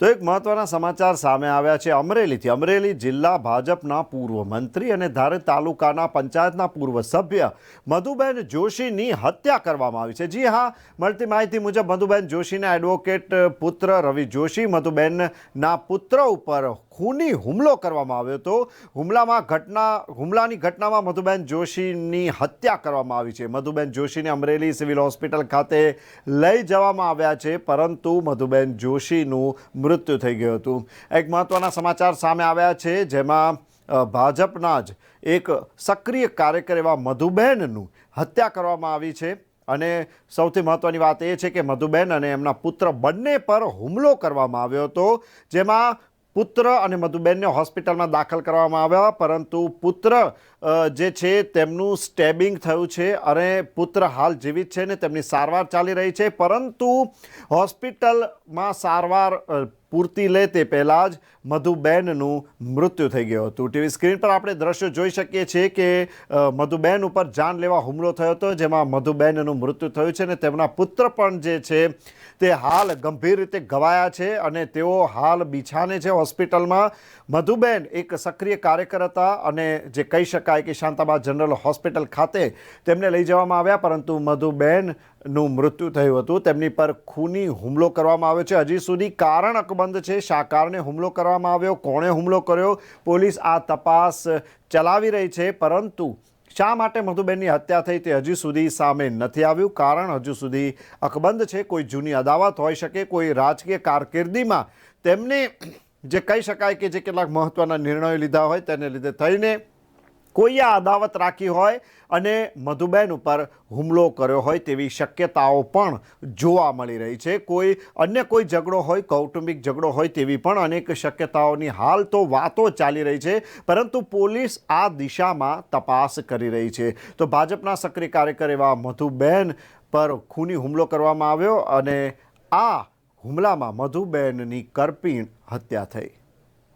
તો એક મહત્વના સમાચાર સામે આવ્યા છે અમરેલીથી. અમરેલી જિલ્લા ભાજપના પૂર્વ મંત્રી અને ધારે તાલુકાના પંચાયતના પૂર્વ સભ્ય મધુબેન જોશીની હત્યા કરવામાં આવી છે. જી હા, મળતી માહિતી મુજબ મધુબેન જોશીના એડવોકેટ પુત્ર રવિ જોશી મધુબેનના પુત્ર ઉપર ખૂની હુમલો કરવામાં આવ્યો હતો. હુમલામાં ઘટના, હુમલાની ઘટનામાં મધુબેન જોશીની હત્યા કરવામાં આવી છે. મધુબેન જોશીને અમરેલી સિવિલ હોસ્પિટલ ખાતે લઈ જવામાં આવ્યા છે, પરંતુ મધુબેન જોશીનું મૃત્યુ થઈ ગયું હતું. એક મહત્વના સમાચાર સામે આવ્યા છે, જેમાં ભાજપના જ એક સક્રિય કાર્યકર એવા મધુબેનનું હત્યા કરવામાં આવી છે. અને સૌથી મહત્ત્વની વાત એ છે કે મધુબેન અને એમના પુત્ર બંને પર હુમલો કરવામાં આવ્યો હતો, જેમાં પુત્ર અને મધુબેનને હોસ્પિટલમાં દાખલ કરવામાં આવ્યા, પરંતુ પુત્ર જે છે તેમનું સ્ટેબિંગ થયું છે અને પુત્ર હાલ જીવિત છે ને તેમની સારવાર ચાલી રહી છે. પરંતુ હોસ્પિટલમાં સારવાર પૂરતી લે તે પહેલાં જ મધુબેનનું મૃત્યુ થઈ ગયું હતું. ટીવી સ્ક્રીન પર આપણે દ્રશ્યો જોઈ શકીએ છીએ કે મધુબેન ઉપર જાન લેવા હુમલો થયો હતો, જેમાં મધુબેનનું મૃત્યુ થયું છે અને તેમના પુત્ર પણ જે છે તે હાલ ગંભીર રીતે ઘવાયા છે અને તેઓ હાલ બિછાને છે હોસ્પિટલમાં. મધુબેન એક સક્રિય કાર્યકર હતા અને જે કહી શકાય કે શાંતાબા જનરલ હોસ્પિટલ ખાતે તેમને લઈ જવામાં આવ્યા, પરંતુ મધુબેનનું મૃત્યુ થયું હતું. તેમની પર ખૂની હુમલો કરવામાં આવ્યો છે. હજી સુધી કારણ અકબંધ છે. શા કારણે હુમલો કરવામાં આવ્યો. કોણે હુમલો કર્યો? પોલીસ આ તપાસ ચલાવી રહી છે. પરંતુ શા માટે મધુબેનની હત્યા થઈ તે હજી સુધી સામે નથી આવ્યું. કારણ હજુ સુધી અકબંધ છે. કોઈ જૂની અદાવત હોઈ શકે, કોઈ રાજકીય કારકિર્દીમાં તેમને જે કહી શકાય કે જે કેટલાક મહત્ત્વના નિર્ણયો લીધા હોય, તેને લીધે થઈને કોઈએ અદાવત રાખી હોય અને મધુબેન ઉપર હુમલો કર્યો હોય તેવી શક્યતાઓ પણ જોવા મળી રહી છે. કોઈ અન્ય કોઈ ઝઘડો હોય, કૌટુંબિક ઝઘડો હોય તેવી પણ અનેક શક્યતાઓની હાલ તો વાતો ચાલી રહી છે, પરંતુ પોલીસ આ દિશામાં તપાસ કરી રહી છે. તો ભાજપના સક્રિય કાર્યકર એવા મધુબેન પર ખૂની હુમલો કરવામાં આવ્યો અને આ હુમલામાં મધુબેનની કરપીણ હત્યા થઈ.